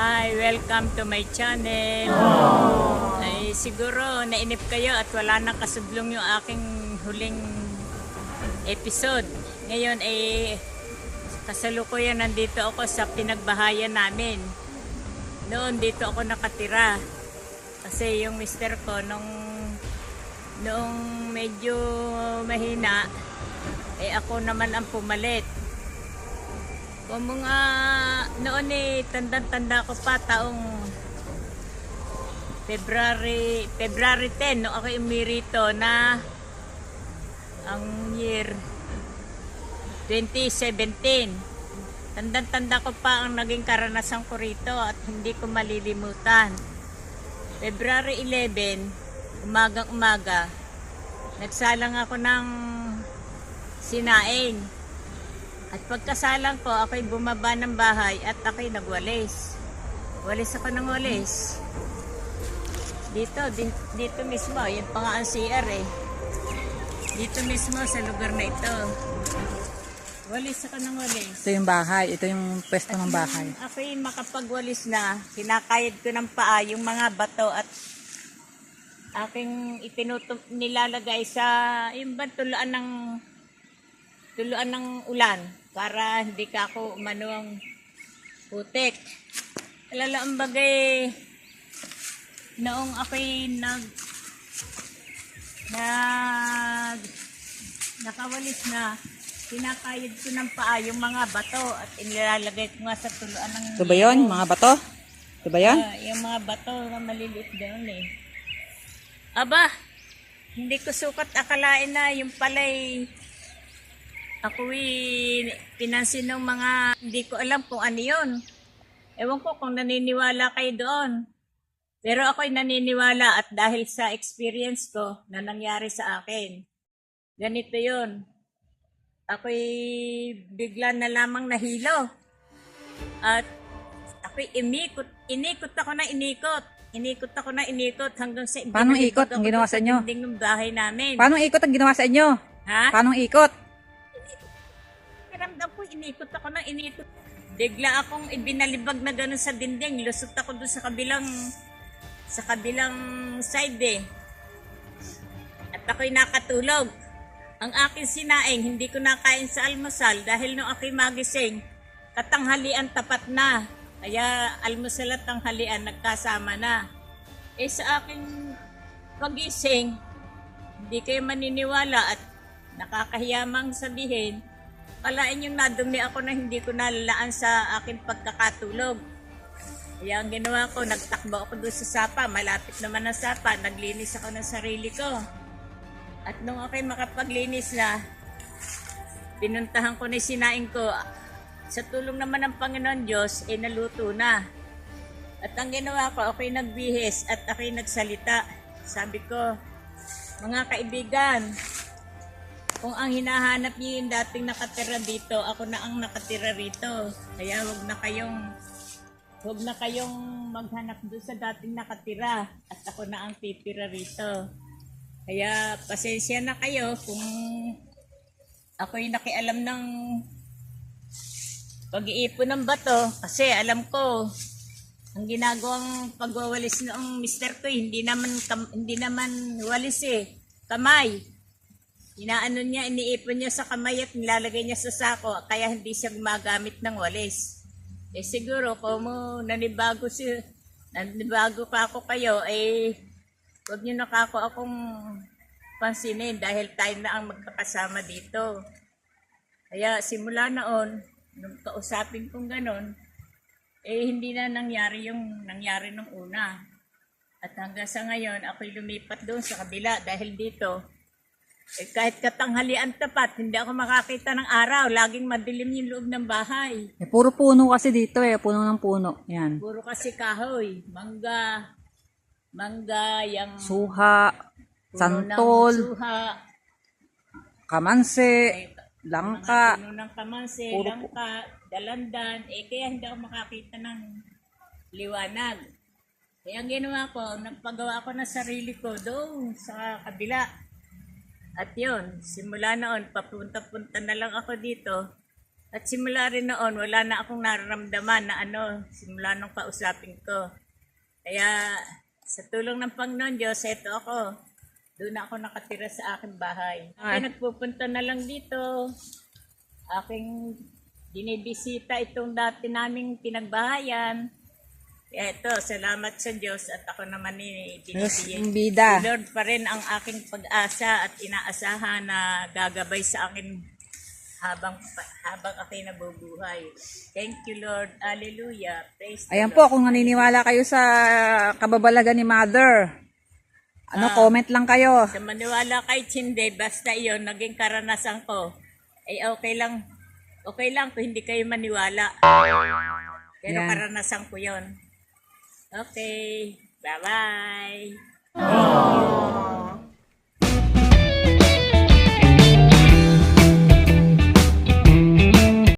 welcome to my channel. Ay, siguro nainip kayo at wala nang kasudlong yung aking huling episode. Ngayon ay kasalukuyan nandito ako sa pinagbahayan namin. Noon dito ako nakatira. Kasi yung mister ko nung noong medyo mahina eh ako naman ang pumalit. Kung mga noon eh, tanda-tanda ko pa taong February, February 10, no ako umirito na ang year 2017. Tanda-tanda ko pa ang naging karanasan ko rito at hindi ko malilimutan. February 11, umagang umaga, nagsalang ako ng sinaing. At pagkasalang ko, ako'y bumaba ng bahay at ako'y nagwalis. Walis ako ng walis. Dito, dito mismo, yun pa nga ang CR eh. Dito mismo sa lugar na ito. Walis ako ng walis. Ito yung bahay. Ito yung pwesto ng bahay. Ako'y makapagwalis na, kinakayod ko ng paa yung mga bato at aking itinutup nilalagay sa yung ba tuluan ng tuluan ng ulan para hindi ka ako umanong putik. Alala ang bagay noong ako'y nag nag nakawalis na kinakayod ko ng paa yung mga bato at inilalagay ko nga sa tuluan ng Ito ba yun? Mga bato? Ito ba yan? Ah, yung mga bato na maliliit doon eh. Aba, hindi ko sukat akalain na yung palay ako pinansin ng mga hindi ko alam kung ano yun. Ewan ko kung naniniwala kayo doon. Pero ako'y naniniwala at dahil sa experience ko na nangyari sa akin. Ganito yun. Ako'y bigla na lamang nahilo. At ako'y imikot, inikot ako na inikot. Inikot ako na inikot hanggang sa... Paano ikot ang ginawa sa inyo? dingding ng bahay namin. Paano ikot ang ginawa sa inyo? ha? Paano ikot? Paramdam ko, inikot ako na inikot. Bigla akong ibinalibag na gano'n sa dinding. Lusot ako doon sa kabilang sa kabilang side eh. At ako'y nakatulog. Ang aking sinaing, hindi ko nakain sa almusal dahil nung ako'y magising, katanghalian tapat na. Kaya almusal at tanghalian nagkasama na. Eh sa aking pagising, hindi kayo maniniwala at nakakahiyamang sabihin, palain yung nadumi ako na hindi ko nalalaan sa aking pagkakatulog. Kaya ang ginawa ko, nagtakbo ako doon sa sapa, malapit naman ang sapa, naglinis ako ng sarili ko. At nung ako'y makapaglinis na, pinuntahan ko na yung sinaing ko. Sa tulong naman ng Panginoon Diyos, eh naluto na. At ang ginawa ko, ako'y nagbihis at ako'y nagsalita. Sabi ko, mga kaibigan, kung ang hinahanap niyo yung dating nakatira dito, ako na ang nakatira rito. Kaya wag na kayong wag na kayong maghanap doon sa dating nakatira at ako na ang titira rito. Kaya pasensya na kayo kung ako'y nakialam ng pag-iipon ng bato kasi alam ko ang ginagawang pagwawalis ng mister ko hindi naman kam- hindi naman walis eh kamay Inaano niya, iniipon niya sa kamay at nilalagay niya sa sako, kaya hindi siya gumagamit ng walis. Eh siguro, kung nanibago, si, nanibago pa ako kayo, eh, huwag niyo na akong pansinin dahil tayo na ang magkakasama dito. Kaya simula noon, nung kausapin kong ganon, eh hindi na nangyari yung nangyari nung una. At hanggang sa ngayon, ako'y lumipat doon sa kabila dahil dito, eh, kahit katanghalian tapat, hindi ako makakita ng araw. Laging madilim yung loob ng bahay. Eh, puro puno kasi dito eh. Puno ng puno. Yan. Puro kasi kahoy, mangga, mangga, yung Suha, puno ng santol, suha, kamansi, eh, langka. puno ng kamansi, Puro- langka, dalandan. Eh, kaya hindi ako makakita ng liwanag. Kaya ang ginawa ko, nagpagawa ako ng sarili ko doon sa kabila. At yun, simula noon, papunta-punta na lang ako dito. At simula rin noon, wala na akong nararamdaman na ano, simula nung kausapin ko. Kaya sa tulong ng Panginoon Diyos, eto ako. Doon ako nakatira sa aking bahay. Kaya Ay. nagpupunta na lang dito. Aking dinibisita itong dati naming pinagbahayan. Ito, salamat sa Diyos at ako naman ni yung bida. Si Lord pa rin ang aking pag-asa at inaasahan na gagabay sa akin habang habang ako'y nabubuhay. Thank you, Lord. Hallelujah. Praise Ayan Lord. po, kung naniniwala kayo sa kababalagan ni Mother, ano, comment lang kayo. Sa maniwala kay Chinde, basta iyon, naging karanasan ko, ay okay lang, okay lang kung hindi kayo maniwala. Pero Yan. karanasan ko yon. Okay. Bye-bye.